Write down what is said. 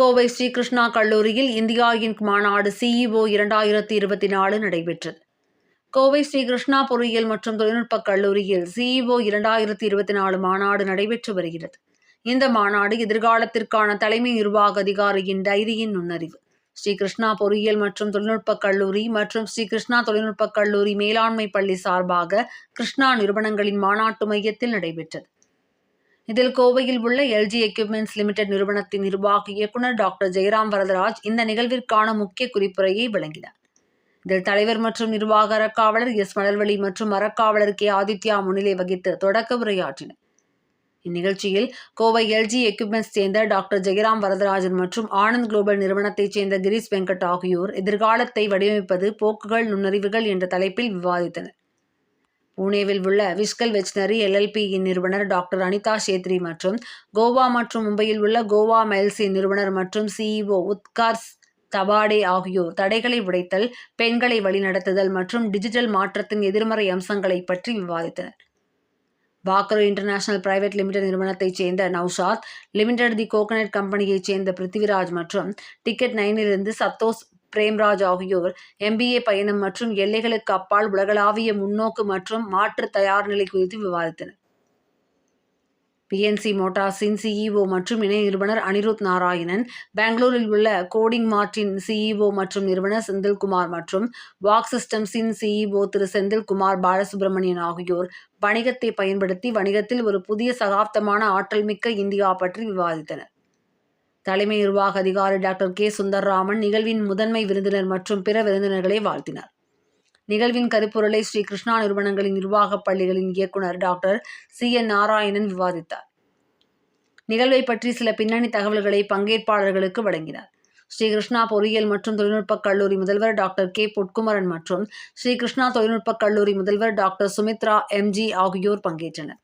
கோவை ஸ்ரீகிருஷ்ணா கல்லூரியில் India Inc மாநாடு CEO இரண்டாயிரத்தி இருபத்தி நாலு நடைபெற்றது. கோவை ஸ்ரீகிருஷ்ணா பொறியியல் மற்றும் தொழில்நுட்பக் கல்லூரியில் சிஇஓ இரண்டாயிரத்தி இருபத்தி நாலு மாநாடு நடைபெற்று வருகிறது. இந்த மாநாடு எதிர்காலத்திற்கான தலைமை நிர்வாக அதிகாரியின் டைரியின் நுண்ணறிவு. ஸ்ரீ கிருஷ்ணா பொறியியல் மற்றும் தொழில்நுட்பக் கல்லூரி மற்றும் ஸ்ரீகிருஷ்ணா தொழில்நுட்பக் கல்லூரி மேலாண்மை பள்ளி சார்பாக கிருஷ்ணா நிறுவனங்களின் மாநாட்டு மையத்தில் நடைபெற்றது. இதில் கோவையில் உள்ள எல்ஜி எக்யூப்மெண்ட்ஸ் லிமிடெட் நிறுவனத்தின் நிர்வாக இயக்குனர் டாக்டர் ஜெயராம் வரதராஜ் இந்த நிகழ்விற்கான முக்கிய குறிப்புரையை வழங்கினார். இதில் தலைவர் மற்றும் நிர்வாக அறக்காவலர் எஸ் மலர்வழி மற்றும் அறக்காவலர் கே ஆதித்யா முன்னிலை வகித்து தொடக்க உரையாற்றினர். இந்நிகழ்ச்சியில் கோவை எல்ஜி எக்யூப்மெண்ட்ஸ் சேர்ந்த டாக்டர் ஜெயராம் வரதராஜன் மற்றும் ஆனந்த் குளோபல் நிறுவனத்தைச் சேர்ந்த கிரீஷ் வெங்கட் ஆகியோர் எதிர்காலத்தை வடிவமைப்பது போக்குகள் நுண்ணறிவுகள் என்ற தலைப்பில் விவாதித்தனர். புனேவில் உள்ள விஸ்கல் வெச்சினரி எல்எல்பியின் நிறுவனர் டாக்டர் அனிதா சேத்ரி மற்றும் கோவா மற்றும் மும்பையில் உள்ள கோவா மெல்சி நிறுவனர் மற்றும் சிஇஓ உத்கார்ஸ் தபாடே ஆகியோர் தடைகளை உடைத்தல் பெண்களை வழிநடத்துதல் மற்றும் டிஜிட்டல் மாற்றத்தின் எதிர்மறை அம்சங்களை பற்றி விவாதித்தனர். பாக்ரோ இன்டர்நேஷனல் பிரைவேட் லிமிடெட் நிறுவனத்தைச் சேர்ந்த நௌஷாத் லிமிடெட் தி கோகனட் கம்பெனியைச் சேர்ந்த பிருத்திவிராஜ் மற்றும் டிக்கெட் நைனிலிருந்து சத்தோஷ் பிரேம்ராஜ் ஆகியோர். எம்பிஏ பயணம் மற்றும் எல்லைகளுக்கு அப்பால் உலகளாவிய முன்னோக்கு மற்றும் மாற்று தயார் நிலை குறித்து விவாதித்தனர். பிஎன்சி மோட்டார்ஸின் சிஇஓ மற்றும் இணை நிறுவனர் அனிருத் நாராயணன் பெங்களூரில் உள்ள கோடிங் மார்ட்டின் சிஇஓ மற்றும் நிறுவனர் செந்தில்குமார் மற்றும் வாக் சிஸ்டம்ஸின் சிஇஓ திரு செந்தில்குமார் பாலசுப்ரமணியன் ஆகியோர் வணிகத்தை பயன்படுத்தி வணிகத்தில் ஒரு புதிய சகாப்தமான ஆற்றல் மிக்க இந்தியா பற்றி விவாதித்தனர். தலைமை நிர்வாக அதிகாரி டாக்டர் கே. சுந்தர்ராமன் நிகழ்வின் முதன்மை விருந்தினர் மற்றும் பிற விருந்தினர்களை வாழ்த்தினார். நிகழ்வின் கருப்பொருளை ஸ்ரீ கிருஷ்ணா நிறுவனங்களின் நிர்வாகப் பள்ளிகளின் இயக்குனர் டாக்டர் சி. என். நாராயணன் விவாதித்தார். நிகழ்வை பற்றி சில பின்னணி தகவல்களை பங்கேற்பாளர்களுக்கு வழங்கினார். ஸ்ரீ கிருஷ்ணா பொறியியல் மற்றும் தொழில்நுட்பக் கல்லூரி முதல்வர் டாக்டர் கே. பொட்குமரன் மற்றும் ஸ்ரீ கிருஷ்ணா தொழில்நுட்பக் கல்லூரி முதல்வர் டாக்டர் சுமித்ரா எம்ஜி ஆகியோர் பங்கேற்றனர்.